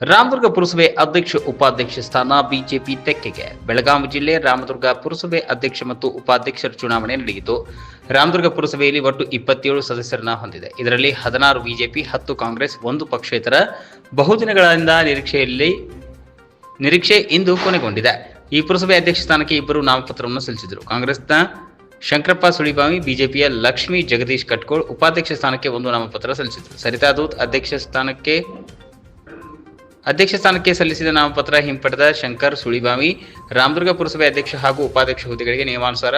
ರಾಮದುರ್ಗ ಪುರಸಭೆ ಅಧ್ಯಕ್ಷ, ಉಪಾಧ್ಯಕ್ಷ ಸ್ಥಾನ ಬಿಜೆಪಿ ತೆಕ್ಕೆಗೆ. ಬೆಳಗಾವಿ ಜಿಲ್ಲೆ ರಾಮದುರ್ಗ ಪುರಸಭೆ ಅಧ್ಯಕ್ಷ ಮತ್ತು ಉಪಾಧ್ಯಕ್ಷರ ಚುನಾವಣೆ ನಡೆಯಿತು. ರಾಮದುರ್ಗ ಪುರಸಭೆಯಲ್ಲಿ ಒಟ್ಟು ಇಪ್ಪತ್ತೇಳು ಸದಸ್ಯರನ್ನ ಹೊಂದಿದೆ. ಇದರಲ್ಲಿ ಹದಿನಾರು ಬಿಜೆಪಿ, ಹತ್ತು ಕಾಂಗ್ರೆಸ್, ಒಂದು ಪಕ್ಷೇತರ ಬಹುದಿನಗಳಿಂದ ನಿರೀಕ್ಷೆಯಲ್ಲಿ, ನಿರೀಕ್ಷೆ ಇಂದು ಕೊನೆಗೊಂಡಿದೆ. ಈ ಪುರಸಭೆ ಅಧ್ಯಕ್ಷ ಸ್ಥಾನಕ್ಕೆ ಇಬ್ಬರು ನಾಮಪತ್ರವನ್ನು ಸಲ್ಲಿಸಿದರು. ಕಾಂಗ್ರೆಸ್ನ ಶಂಕರಪ್ಪ ಸುಳಿಬಾವಿ, ಬಿಜೆಪಿಯ ಲಕ್ಷ್ಮಿ ಜಗದೀಶ್ ಕಟ್ಕೋಳ್ ಉಪಾಧ್ಯಕ್ಷ ಸ್ಥಾನಕ್ಕೆ ಒಂದು ನಾಮಪತ್ರ ಸಲ್ಲಿಸಿದರು. ಸರಿತಾ ದೂತ್ ಅಧ್ಯಕ್ಷ ಸ್ಥಾನಕ್ಕೆ ಅಧ್ಯಕ್ಷ ಸ್ಥಾನಕ್ಕೆ ಸಲ್ಲಿಸಿದ ನಾಮಪತ್ರ ಹಿಂಪಡೆದ ಶಂಕರ್ ಸುಳಿಬಾವಿ, ರಾಮದುರ್ಗ ಪುರಸಭೆ ಅಧ್ಯಕ್ಷ ಹಾಗೂ ಉಪಾಧ್ಯಕ್ಷ ಹುದ್ದೆಗಳಿಗೆ ನಿಯಮಾನುಸಾರ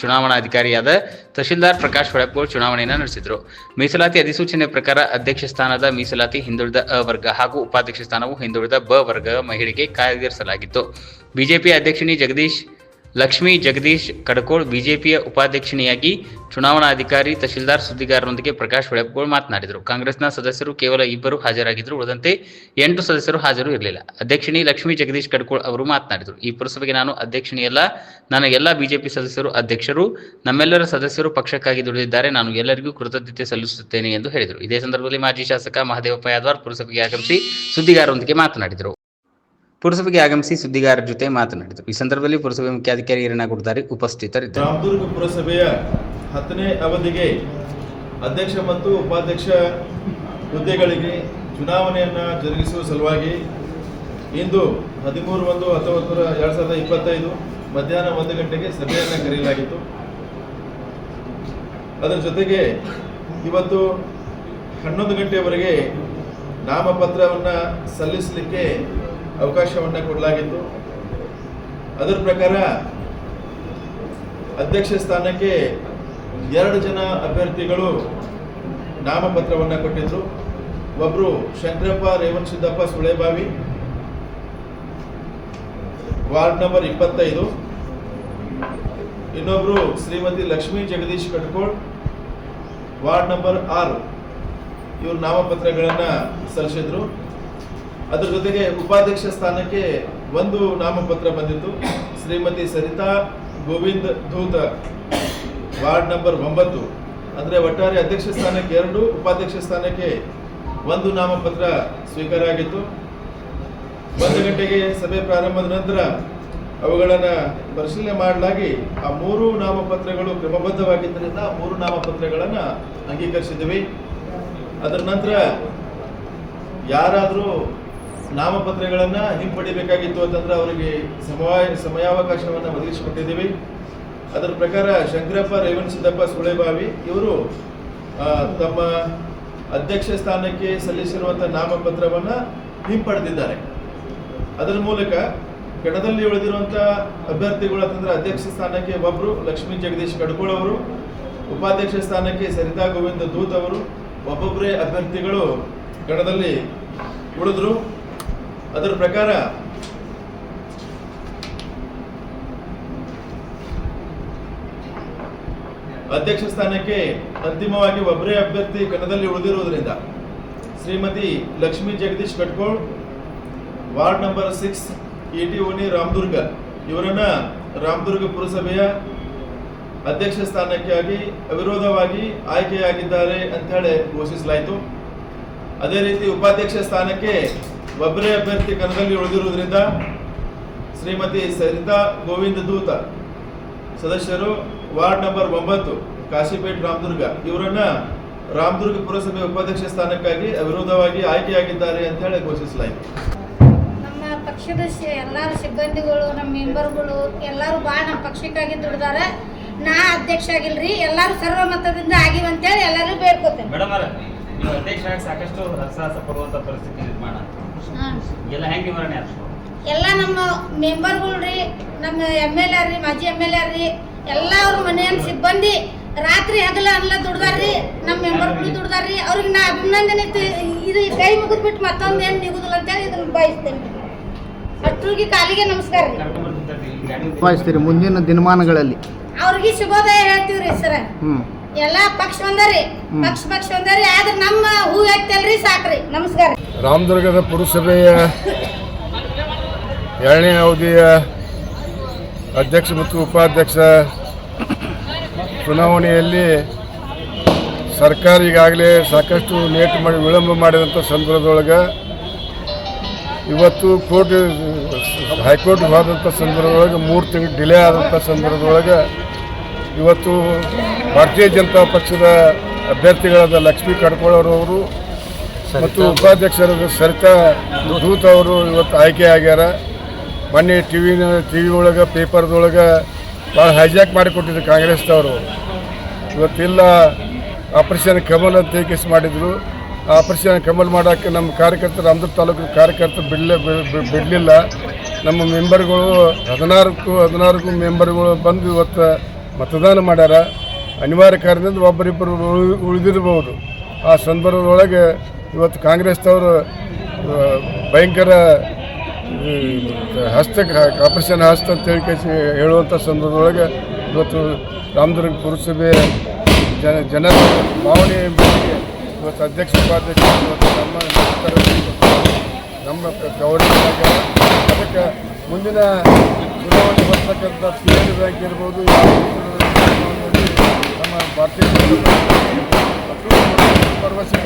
ಚುನಾವಣಾಧಿಕಾರಿಯಾದ ತಹಶೀಲ್ದಾರ್ ಪ್ರಕಾಶ್ ಹೊಳಪೋಳ್ ಚುನಾವಣೆಯನ್ನು ನಡೆಸಿದರು. ಮೀಸಲಾತಿ ಅಧಿಸೂಚನೆ ಪ್ರಕಾರ ಅಧ್ಯಕ್ಷ ಸ್ಥಾನದ ಮೀಸಲಾತಿ ಹಿಂದುಳಿದ ಅ ವರ್ಗ ಹಾಗೂ ಉಪಾಧ್ಯಕ್ಷ ಸ್ಥಾನವು ಹಿಂದುಳಿದ ಬ ವರ್ಗ ಮಹಿಳೆಗೆ ಕಾಯ್ದಿರಿಸಲಾಗಿತ್ತು. ಬಿಜೆಪಿ ಅಧ್ಯಕ್ಷಿಣಿ ಜಗದೀಶ್ ಲಕ್ಷ್ಮೀ ಜಗದೀಶ್ ಕಡಕೋಳ್ ಬಿಜೆಪಿಯ ಉಪಾಧ್ಯಕ್ಷಿಣಿಯಾಗಿ ಚುನಾವಣಾಧಿಕಾರಿ ತಹಶೀಲ್ದಾರ್ ಸುದ್ದಿಗಾರರೊಂದಿಗೆ ಪ್ರಕಾಶ್ ಹೊಳೆಪಗೋಳ್ ಮಾತನಾಡಿದರು. ಕಾಂಗ್ರೆಸ್ನ ಸದಸ್ಯರು ಕೇವಲ ಇಬ್ಬರು ಹಾಜರಾಗಿದ್ದರು ಉಳಿದಂತೆ ಎಂಟು ಸದಸ್ಯರು ಹಾಜರು ಇರಲಿಲ್ಲ. ಅಧ್ಯಕ್ಷಿಣಿ ಲಕ್ಷ್ಮೀ ಜಗದೀಶ್ ಕಡಕೋಳ್ ಅವರು ಮಾತನಾಡಿದರು. ಈ ಪುರಸಭೆಗೆ ನಾನು ಅಧ್ಯಕ್ಷಿಣಿಯಲ್ಲ ನನ್ನ ಎಲ್ಲ ಬಿಜೆಪಿ ಸದಸ್ಯರು ಅಧ್ಯಕ್ಷರು, ನಮ್ಮೆಲ್ಲರ ಸದಸ್ಯರು ಪಕ್ಷಕ್ಕಾಗಿ ದುಡಿದಿದ್ದಾರೆ, ನಾನು ಎಲ್ಲರಿಗೂ ಕೃತಜ್ಞತೆ ಸಲ್ಲಿಸುತ್ತೇನೆ ಎಂದು ಹೇಳಿದರು. ಇದೇ ಸಂದರ್ಭದಲ್ಲಿ ಮಾಜಿ ಶಾಸಕ ಮಹದೇವಪ್ಪ ಯಾದವಾರ್ ಪುರಸಭೆಗೆ ಆಗಮಿಸಿ ಸುದ್ದಿಗಾರರೊಂದಿಗೆ ಮಾತನಾಡಿದರು. ಪುರಸಭೆಗೆ ಆಗಮಿಸಿ ಸುದ್ದಿಗಾರರ ಜೊತೆ ಮಾತನಾಡಿದರು. ಈ ಸಂದರ್ಭದಲ್ಲಿ ಪುರಸಭೆ ಮುಖ್ಯಾಧಿಕಾರಿ ಈರಣ್ಣ ಗುಡ್ದಾರಿ ಉಪಸ್ಥಿತರಿದ್ದರು. ರಾಮದುರ್ಗ ಪುರಸಭೆಯ ಹತ್ತನೇ ಅವಧಿಗೆ ಅಧ್ಯಕ್ಷ ಮತ್ತು ಉಪಾಧ್ಯಕ್ಷ ಹುದ್ದೆಗಳಿಗೆ ಚುನಾವಣೆಯನ್ನು ಜರುಗಿಸುವ ಸಲುವಾಗಿ ಇಂದು ಹದಿಮೂರು ಒಂದು ಹತ್ತೊಂಬತ್ತು ಎರಡು ಸಾವಿರದ ಇಪ್ಪತ್ತೈದು ಮಧ್ಯಾಹ್ನ ಒಂದು ಗಂಟೆಗೆ ಸಭೆಯನ್ನು ಕರೆಯಲಾಗಿತ್ತು. ಅದರ ಜೊತೆಗೆ ಇವತ್ತು ಹನ್ನೊಂದು ಗಂಟೆಯವರೆಗೆ ನಾಮಪತ್ರವನ್ನು ಸಲ್ಲಿಸಲಿಕ್ಕೆ ಅವಕಾಶವನ್ನು ಕೊಡಲಾಗಿತ್ತು. ಅದರ ಪ್ರಕಾರ ಅಧ್ಯಕ್ಷ ಸ್ಥಾನಕ್ಕೆ ಎರಡು ಜನ ಅಭ್ಯರ್ಥಿಗಳು ನಾಮಪತ್ರವನ್ನು ಕೊಟ್ಟಿದ್ರು. ಒಬ್ಬರು Shankarappa Revansiddappa, Sulebavi. Ward number ಇಪ್ಪತ್ತೈದು. ಇನ್ನೊಬ್ರು ಶ್ರೀಮತಿ ಲಕ್ಷ್ಮೀ ಜಗದೀಶ್ ಕಟ್ಕೋಳ್ ವಾರ್ಡ್ ನಂಬರ್ ಆರು. ಇವರು ನಾಮಪತ್ರಗಳನ್ನು ಸಲ್ಲಿಸಿದ್ರು. ಅದರ ಜೊತೆಗೆ ಉಪಾಧ್ಯಕ್ಷ ಸ್ಥಾನಕ್ಕೆ ಒಂದು ನಾಮಪತ್ರ ಬಂದಿತ್ತು. ಶ್ರೀಮತಿ ಸರಿತಾ ಗೋವಿಂದ್ ಧೂತ, ವಾರ್ಡ್ ನಂಬರ್ ಒಂಬತ್ತು. ಅಂದರೆ ಒಟ್ಟಾರೆ ಅಧ್ಯಕ್ಷ ಸ್ಥಾನಕ್ಕೆ ಎರಡು, ಉಪಾಧ್ಯಕ್ಷ ಸ್ಥಾನಕ್ಕೆ ಒಂದು ನಾಮಪತ್ರ ಸ್ವೀಕಾರ ಆಗಿತ್ತು. ಒಂದು ಗಂಟೆಗೆ ಸಭೆ ಪ್ರಾರಂಭದ ನಂತರ ಅವುಗಳನ್ನು ಪರಿಶೀಲನೆ ಮಾಡಲಾಗಿ ಆ ಮೂರು ನಾಮಪತ್ರಗಳು ಕ್ರಮಬದ್ಧವಾಗಿದ್ದರಿಂದ ಮೂರು ನಾಮಪತ್ರಗಳನ್ನು ಅಂಗೀಕರಿಸಿದ್ವಿ ಅದರ ನಂತರ ಯಾರಾದರೂ ನಾಮಪತ್ರಗಳನ್ನು ಹಿಂಪಡಿಬೇಕಾಗಿತ್ತು ಅಂತಂದ್ರೆ ಅವರಿಗೆ ಸಮಯ ಸಮಯಾವಕಾಶವನ್ನು ಒದಗಿಸಿಕೊಟ್ಟಿದ್ದೀವಿ. ಅದರ ಪ್ರಕಾರ ಶಂಕರಪ್ಪ ರೇವಣ್ ಸಿದ್ದಪ್ಪ, ಸುಳೆಬಾವಿ ಇವರು ತಮ್ಮ ಅಧ್ಯಕ್ಷ ಸ್ಥಾನಕ್ಕೆ ಸಲ್ಲಿಸಿರುವಂಥ ನಾಮಪತ್ರವನ್ನು ಹಿಂಪಡೆದಿದ್ದಾರೆ. ಅದರ ಮೂಲಕ ಗಣದಲ್ಲಿ ಉಳಿದಿರುವಂಥ ಅಭ್ಯರ್ಥಿಗಳು ಅಂತಂದ್ರೆ ಅಧ್ಯಕ್ಷ ಸ್ಥಾನಕ್ಕೆ ಒಬ್ಬರು ಲಕ್ಷ್ಮೀ ಜಗದೀಶ್ ಕಡ್ಕೋಳ್ ಅವರು, ಉಪಾಧ್ಯಕ್ಷ ಸ್ಥಾನಕ್ಕೆ ಸರಿತಾ ಗೋವಿಂದ ದೂತ್ ಅವರು ಒಬ್ಬೊಬ್ಬರೇ ಅಭ್ಯರ್ಥಿಗಳು ಗಣದಲ್ಲಿ ಉಳಿದ್ರು. ಅದರ ಪ್ರಕಾರ ಅಧ್ಯಕ್ಷ ಸ್ಥಾನಕ್ಕೆ ಅಂತಿಮವಾಗಿ ಒಬ್ಬರೇ ಅಭ್ಯರ್ಥಿ ಕಣದಲ್ಲಿ ಉಳಿದಿರುವುದರಿಂದ Shrimati Lakshmi Jagadish Katkol, ward number six E T ಓಣಿ ರಾಮದುರ್ಗ. ಇವರನ್ನ ರಾಮದುರ್ಗ ಪುರಸಭೆಯ ಅಧ್ಯಕ್ಷ ಸ್ಥಾನಕ್ಕಾಗಿ ಅವಿರೋಧವಾಗಿ ಆಯ್ಕೆಯಾಗಿದ್ದಾರೆ ಅಂತ ಹೇಳಿ ಘೋಷಿಸಲಾಯಿತು. ಅದೇ ರೀತಿ ಉಪಾಧ್ಯಕ್ಷ ಸ್ಥಾನಕ್ಕೆ ಒಬ್ಬರೇ ಅಭ್ಯರ್ಥಿ ಕಣದಲ್ಲಿ ಉಳಿದಿರುವುದರಿಂದ ಶ್ರೀಮತಿ ಸರಿತಾ ಗೋವಿಂದ ದೂತ ಸದಸ್ಯರು ವಾರ್ಡ್ ನಂಬರ್ ಒಂಬತ್ತು ಕಾಶಿಪೇಟ್ ರಾಮದುರ್ಗ. ಇವರನ್ನ ರಾಮದುರ್ಗ ಪುರಸಭೆ ಉಪಾಧ್ಯಕ್ಷ ಸ್ಥಾನಕ್ಕಾಗಿ ಅವಿರೋಧವಾಗಿ ಆಯ್ಕೆಯಾಗಿದ್ದಾರೆ ಅಂತ ಹೇಳಿ ಘೋಷಿಸಲಾಯಿತು. ನಮ್ಮ ಪಕ್ಷದ ಎಲ್ಲ ಎಲ್ಲಾರು ಸಿಬ್ಬಂದಿಗಳು ನಮ್ಮ ಮೆಂಬರ್ಗಳು ಎಲ್ಲರೂ ಭಾಳ ನಮ್ಮ ಪಕ್ಷಕ್ಕಾಗಿ ದುಡಿದಾರೆ. ನಾ ಅಧ್ಯಕ್ಷ ಆಗಿಲ್ರಿ ಎಲ್ಲರೂ ಸರ್ವಮತದಿಂದ ಆಗಿವ ಅಂತೇಳಿ ಎಲ್ಲರೂ ಬೇಡ್ಕೋತೇನೆ ಮೇಡಮ್ ನೀವು ಅಧ್ಯಕ್ಷರಾಗಿ ಸಾಕಷ್ಟು ಸಾಹಸ ಪಡುವಂತ ಪರಿಸ್ಥಿತಿ ನಿರ್ಮಾಣ. ಎಲ್ಲ ಹೆಂಗೆ ಎಲ್ಲ ನಮ್ಮ ಮೆಂಬರ್ಗಳು ರೀ ನಮ್ಮ ಎಂ ಎಲ್ ಆರ್ ರೀ ಮಾಜಿ ಎಂ ಎಲ್ ಆರ್ ರೀ ಎಲ್ಲ ಅವ್ರ ಮನೆಯ ಸಿಬ್ಬಂದಿ ರಾತ್ರಿ ಹಗಲ ಎಲ್ಲ ದುಡ್ದಾರ್ರಿ ನಮ್ಮ ಮೆಂಬರ್ಗಳು ದುಡ್ದಾರ್ರಿ ಅವ್ರಿಗೆ ನಾ ಅಭಿನಂದನೆ ಇದು ಕೈ ಮುಗಿದ್ಬಿಟ್ಟು ಮತ್ತೊಂದು ಏನು ನಿಗುದಿಲ್ಲ ಅಂತೇಳಿ ಇದನ್ನ ಬಯಸ್ತೇನೆ ಅಷ್ಟ್ರಿಗೆ ಕಾಲಿಗೆ ನಮಸ್ಕಾರ ಬಯಸ್ತೀರಿ ಮುಂದಿನ ದಿನಮಾನಗಳಲ್ಲಿ. ಅವ್ರಿಗೆ ಶುಭೋದಯ ಹೇಳ್ತೀವ್ರಿ ಸರ. ಎಲ್ಲ ಪಕ್ಷ ಒಂದರಿ. ಪಕ್ಷ ಪಕ್ಷ ಒಂದರಿ ಆದ್ರೆ ನಮ್ಮ ಹೂ ಎತ್ತಲ್ರಿ ಸಾಕ್ರಿ. ನಮಸ್ಕಾರ ರಾಮದುರ್ಗದ ಪುರಸಭೆಯ ಎರಡನೇ ಅವಧಿಯ ಅಧ್ಯಕ್ಷ ಮತ್ತು ಉಪಾಧ್ಯಕ್ಷ ಚುನಾವಣೆಯಲ್ಲಿ ಸರ್ಕಾರ ಈಗಾಗಲೇ ಸಾಕಷ್ಟು ಲೇಟ್ ಮಾಡಿ ವಿಳಂಬ ಮಾಡಿದಂಥ ಸಂದರ್ಭದೊಳಗೆ ಇವತ್ತು ಕೋರ್ಟ್ ಹೈಕೋರ್ಟ್ಗೆ ಹೋದಂಥ ಸಂದರ್ಭದೊಳಗೆ ಮೂರು ತಿಂಗಳು ಡಿಲೇ ಆದಂಥ ಸಂದರ್ಭದೊಳಗೆ ಇವತ್ತು ಭಾರತೀಯ ಜನತಾ ಪಕ್ಷದ ಅಭ್ಯರ್ಥಿಗಳಾದ ಲಕ್ಷ್ಮೀ ಕಡ್ಕೊಳ್ಳೋರವರು ಮತ್ತು ಉಪಾಧ್ಯಕ್ಷರಾದ ಸರಿತಾ ದೂತ್ ಅವರು ಇವತ್ತು ಆಯ್ಕೆ ಆಗ್ಯಾರ. ಮೊನ್ನೆ ಟಿ ವಿನ ಟಿ ವಿ ಒಳಗೆ ಪೇಪರ್ದೊಳಗೆ ಭಾಳ ಹೈಜಾಕ್ ಮಾಡಿಕೊಟ್ಟಿದ್ರು ಕಾಂಗ್ರೆಸ್ದವರು. ಇವತ್ತಿಲ್ಲ ಆಪರೇಷನ್ ಕಮಲ್ ಅಂತ ಕೇಸ್ ಮಾಡಿದರು. ಆಪರೇಷನ್ ಕಮಲ್ ಮಾಡೋಕ್ಕೆ ನಮ್ಮ ಕಾರ್ಯಕರ್ತರು ಅಮೃತ ತಾಲೂಕಿನ ಕಾರ್ಯಕರ್ತರು ಬಿಡಲೇ ಬಿಡಲಿಲ್ಲ. ನಮ್ಮ ಮೆಂಬರ್ಗಳು ಹದಿನಾರಕ್ಕೂ ಹದಿನಾರಕ್ಕೂ ಮೆಂಬರ್ಗಳು ಬಂದು ಇವತ್ತು ಮತದಾನ ಮಾಡ್ಯಾರ. ಅನಿವಾರ್ಯ ಕಾರಣದಿಂದ ಒಬ್ಬರಿಬ್ಬರು ಉಳಿದಿರಬಹುದು. ಆ ಸಂದರ್ಭದೊಳಗೆ ಇವತ್ತು ಕಾಂಗ್ರೆಸ್ನವರು ಭಯಂಕರ ಹಸ್ತ, ಆಪರೇಷನ್ ಹಸ್ತ ಅಂತ ಹೇಳಿ ಹೇಳುವಂಥ ಸಂದರ್ಭದೊಳಗೆ ಇವತ್ತು ರಾಮದುರ್ಗ ಪುರಸಭೆ ಜನ, ಜನರ ಭಾವನೆ ಇವತ್ತು ಅಧ್ಯಕ್ಷ ಉಪಾಧ್ಯಕ್ಷ ಇವತ್ತು ನಮ್ಮ ನಮ್ಮ ಗೌರವ ಅದಕ್ಕೆ ಮುಂದಿನ ಚುನಾವಣೆ ಬರ್ತಕ್ಕಂಥ ಪಿ ಎಲ್ ಬ್ಯಾಂಕ್ ಇರ್ಬೋದು ನಮ್ಮ ಭಾರತೀಯ ಭರವಸೆ